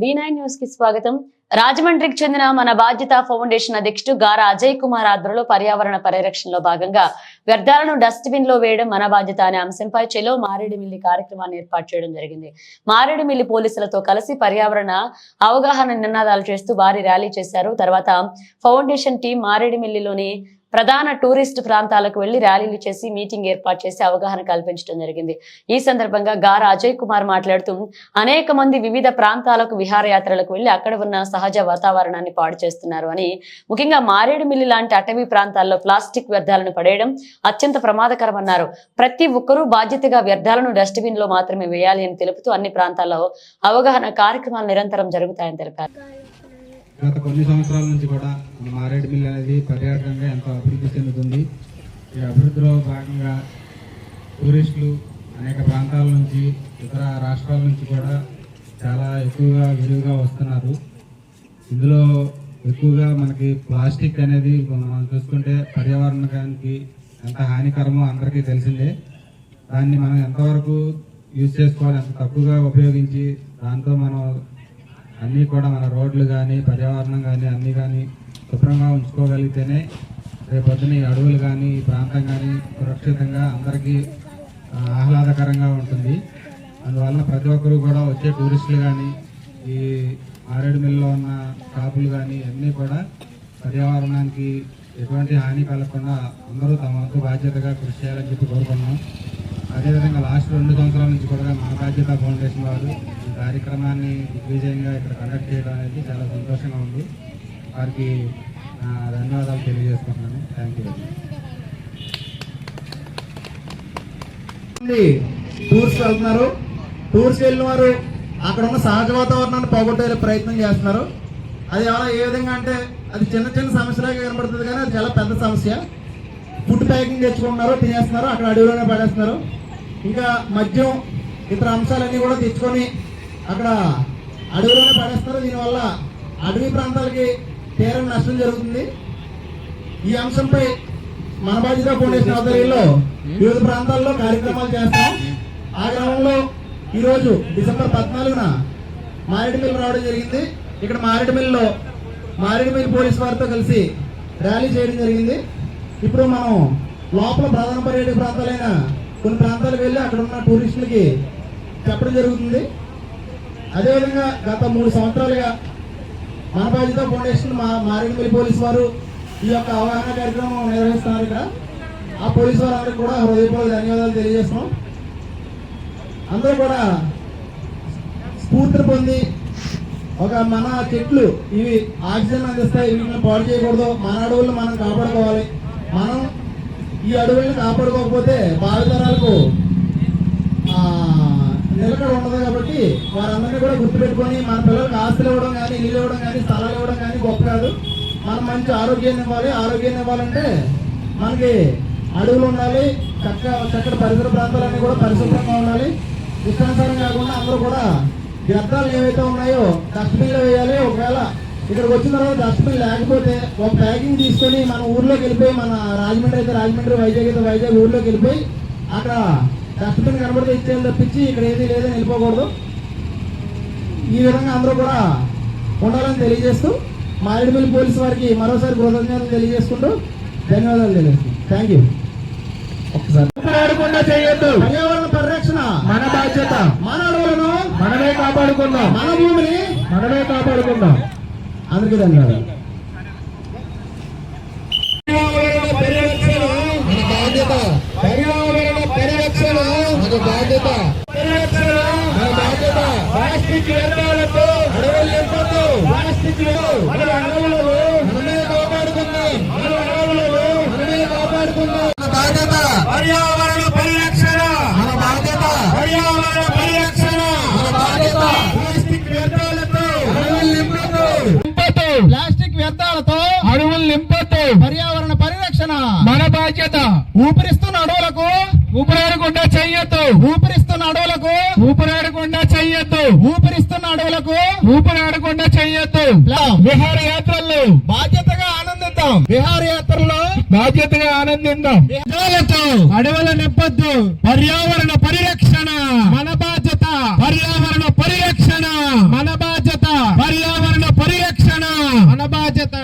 B nine న్యూస్కి స్వాగతం. రాజమండ్రికి చెందిన మన బాధ్యత ఫౌండేషన్ అధ్యక్షుడు గారా అజయ్ కుమార్ ఆధ్వర్యంలో పర్యావరణ పరిరక్షణలో భాగంగా వ్యర్థాలను డస్ట్బిన్లో వేయడం మన బాధ్యత అనే అంశంపై చెలో మారేడుమిల్లి కార్యక్రమాన్ని ఏర్పాటు చేయడం జరిగింది. మారేడుమిల్లి పోలీసులతో కలిసి పర్యావరణ అవగాహన నినాదాలు చేస్తూ భారీ ర్యాలీ చేశారు. తర్వాత ఫౌండేషన్ టీం మారేడుమిల్లిలోని ప్రధాన టూరిస్ట్ ప్రాంతాలకు వెళ్ళి ర్యాలీలు చేసి మీటింగ్ ఏర్పాటు చేసి అవగాహన కల్పించడం జరిగింది. ఈ సందర్భంగా గారా అజయ్ కుమార్ మాట్లాడుతూ అనేక మంది వివిధ ప్రాంతాలకు విహారయాత్రలకు వెళ్ళి అక్కడ ఉన్న సహజ వాతావరణాన్ని పాడు చేస్తున్నారు అని. ముఖ్యంగా మారేడుమిల్లి లాంటి అటవీ ప్రాంతాల్లో ప్లాస్టిక్ వ్యర్థాలను పడేయడం అత్యంత ప్రమాదకరమన్నారు. ప్రతి ఒక్కరూ బాధ్యతగా వ్యర్థాలను డస్ట్బిన్లో మాత్రమే వేయాలి అని తెలుపుతూ అన్ని ప్రాంతాల్లో అవగాహన కార్యక్రమాలు నిరంతరం జరుగుతాయని తెలిపారు. గత కొన్ని సంవత్సరాల నుంచి కూడా మన మారేడుమిల్లి అనేది పర్యాటకంగా ఎంతో అభివృద్ధి చెందుతుంది. ఈ అభివృద్ధిలో భాగంగా టూరిస్టులు అనేక ప్రాంతాల నుంచి ఇతర రాష్ట్రాల నుంచి కూడా చాలా ఎక్కువగా విరివిగా వస్తున్నారు. ఇందులో ఎక్కువగా మనకి ప్లాస్టిక్ అనేది మనం చూసుకుంటే పర్యావరణానికి ఎంత హానికరమో అందరికీ తెలిసిందే. దాన్ని మనం ఎంతవరకు యూజ్ చేసుకోవాలి ఎంత తక్కువగా ఉపయోగించి దాంతో మనం అన్నీ కూడా మన రోడ్లు కానీ పర్యావరణం కానీ అన్నీ కానీ శుభ్రంగా ఉంచుకోగలిగితేనే రేపొద్దున ఈ అడవులు కానీ ఈ ప్రాంతం కానీ సురక్షితంగా అందరికీ ఆహ్లాదకరంగా ఉంటుంది. అందువల్ల ప్రతి ఒక్కరు కూడా వచ్చే టూరిస్టులు కానీ ఈ మారేడుమిల్లిలో ఉన్న షాపులు కానీ అన్నీ కూడా పర్యావరణానికి ఎటువంటి హాని కలగకుండా అందరూ తమ వంతు బాధ్యతగా కృషి చేయాలని చెప్పి కోరుకున్నాం అదేవిధంగా లాస్ట్ రెండు సంవత్సరాల నుంచి కూడా మన బాధ్యత ఫౌండేషన్ వారు ఈ కార్యక్రమాన్ని దిగ్విజయంగా ఇక్కడ కండక్ట్ చేయడం అనేది చాలా సంతోషంగా ఉంది. వారికి ధన్యవాదాలు తెలియజేసుకుంటున్నాను. థ్యాంక్ యూ టూర్స్ వెళ్తున్నారు. టూర్స్ వెళ్ళిన వారు అక్కడ ఉన్న సహజ వాతావరణాన్ని పోగొట్టే ప్రయత్నం చేస్తున్నారు. అది ఎలా ఏ విధంగా అంటే అది చిన్న చిన్న సమస్యలాగా కనబడుతుంది కానీ అది చాలా పెద్ద సమస్య. ఫుడ్ ప్యాకింగ్ తెచ్చుకుంటున్నారు తినేస్తున్నారు అక్కడ అడవిలోనే పడేస్తున్నారు. ఇంకా మద్యం ఇతర అంశాలన్నీ కూడా తెచ్చుకొని అక్కడ అడవిలోనే పడేస్తారు. దీనివల్ల అడవి ప్రాంతాలకి తీరం నష్టం జరుగుతుంది. ఈ అంశంపై మన బాధ్యత ఫౌండేషన్ ఆధ్వర్యంలో వివిధ ప్రాంతాల్లో కార్యక్రమాలు చేస్తాం. ఆ గ్రామంలో ఈరోజు డిసెంబర్ పద్నాలుగున మారేడుమిల్లి రావడం జరిగింది. ఇక్కడ మారేడుమిల్లిలో మారేడుమిల్లి పోలీస్ వారితో కలిసి ర్యాలీ చేయడం జరిగింది. ఇప్పుడు మనం లోపల ప్రధాన పర్యాటక ప్రాంతాలైన కొన్ని ప్రాంతాలకు వెళ్ళి అక్కడ ఉన్న టూరిస్టులకి చెప్పడం జరుగుతుంది. అదేవిధంగా గత మూడు సంవత్సరాలుగా మన బాధ్యత ఫౌండేషన్ మా మారేడుమిల్లి పోలీస్ వారు ఈ యొక్క అవగాహన కార్యక్రమం నిర్వహిస్తున్నారు ఇక్కడ. ఆ పోలీసు వారందరికీ కూడా హృదయపూర్వక ధన్యవాదాలు తెలియజేస్తున్నాం. అందరూ కూడా స్ఫూర్తిని పొంది ఒక మన చెట్లు ఇవి ఆక్సిజన్ అందిస్తాయి వీటిని పాడు చేయకూడదు. మన అడవులను మనం కాపాడుకోవాలి. మనం ఈ అడవులను కాపాడుకోకపోతే భావితరాలకు నిలకడ ఉండదు కాబట్టి వారందరినీ కూడా గుర్తుపెట్టుకొని మన పిల్లలకు ఆస్తులు ఇవ్వడం కానీ ఇల్లు ఇవ్వడం కానీ స్థలాలు ఇవ్వడం కానీ గొప్ప కాదు. మనం మంచి ఆరోగ్యాన్ని ఇవ్వాలి. ఆరోగ్యాన్ని ఇవ్వాలంటే మనకి అడవులు ఉండాలి చక్క చక్కటి పరిసర ప్రాంతాలన్నీ కూడా పరిశుభ్రంగా ఉండాలి. ఇష్టానుసారం కాకుండా అందరూ కూడా వ్యర్థాలు ఏవైతే ఉన్నాయో డస్ట్బిన్లో వేయాలి. ఒకవేళ ఇక్కడికి వచ్చిన తర్వాత డస్ట్బిన్ లేకపోతే ఒక ప్యాకింగ్ తీసుకొని మన ఊర్లోకి వెళ్ళిపోయి మన రాజమండ్రి అయితే రాజమండ్రి వైజాగ్ అయితే వైజాగ్ ఊర్లోకి వెళ్ళిపోయి అక్కడ డస్ట్బిన్ కనబడితే ఇచ్చేయాలి తప్పించి ఇక్కడ ఏది లేదని వెళ్ళిపోకూడదు. ఈ విధంగా అందరూ కూడా ఉండాలని తెలియజేస్తూ మారేడుమిల్లి పోలీసు వారికి మరోసారి కృతజ్ఞతలు తెలియజేసుకుంటూ ధన్యవాదాలు తెలియజేస్తున్నాం. థ్యాంక్ యూ ఆడకుండా చేయొద్దు. పర్యావరణ పరిరక్షణ. మన బాధ్యత. మన అడవులను మనమే కాపాడుకుందాం. మన భూమిని మనమే కాపాడుకుందాం. అందరికీ ధన్యవాదాలు బాధ్యత. బాధ్యత పరిరక్షణ మన బాధ్యత ప్లాస్టిక్ వ్యర్థాలతో అడవులు నింపొద్దు ప్లాస్టిక్ మన అడవులను మనమే కాపాడుకుందాం మన అడవులను మనమే కాపాడుకుందాం మన బాధ్యత పర్యావరణ పరిరక్షణ మన బాధ్యత పర్యావరణ పరిరక్షణ మన బాధ్యత ప్లాస్టిక్ వ్యర్థాలతో అడవులు నింపొద్దు నింపొద్దు ప్లాస్టిక్ వ్యర్థాలతో అడవులు నింపొద్దు పర్యావరణ పరిరక్షణ బాధ్యత ఊపిరిస్తున్న అడవులకు ఊపిరాడకుండా చెయ్యొద్దు ఊపిరిస్తున్న అడవులకు ఊపిరాడకుండా చెయ్యొద్దు ఊపిరిస్తున్న అడవులకు ఊపిరాడకుండా చెయ్యొద్దు ప్లా- విహారయాత్రలు బాధ్యతగా ఆనందిద్దాం. విహారయాత్రలో బాధ్యతగా ఆనందిద్దాం. అడవుల నింపొద్దు పర్యావరణ పరిరక్షణ. మన బాధ్యత. పర్యావరణ పరిరక్షణ. మన బాధ్యత. పర్యావరణ పరిరక్షణ. మన బాధ్యత.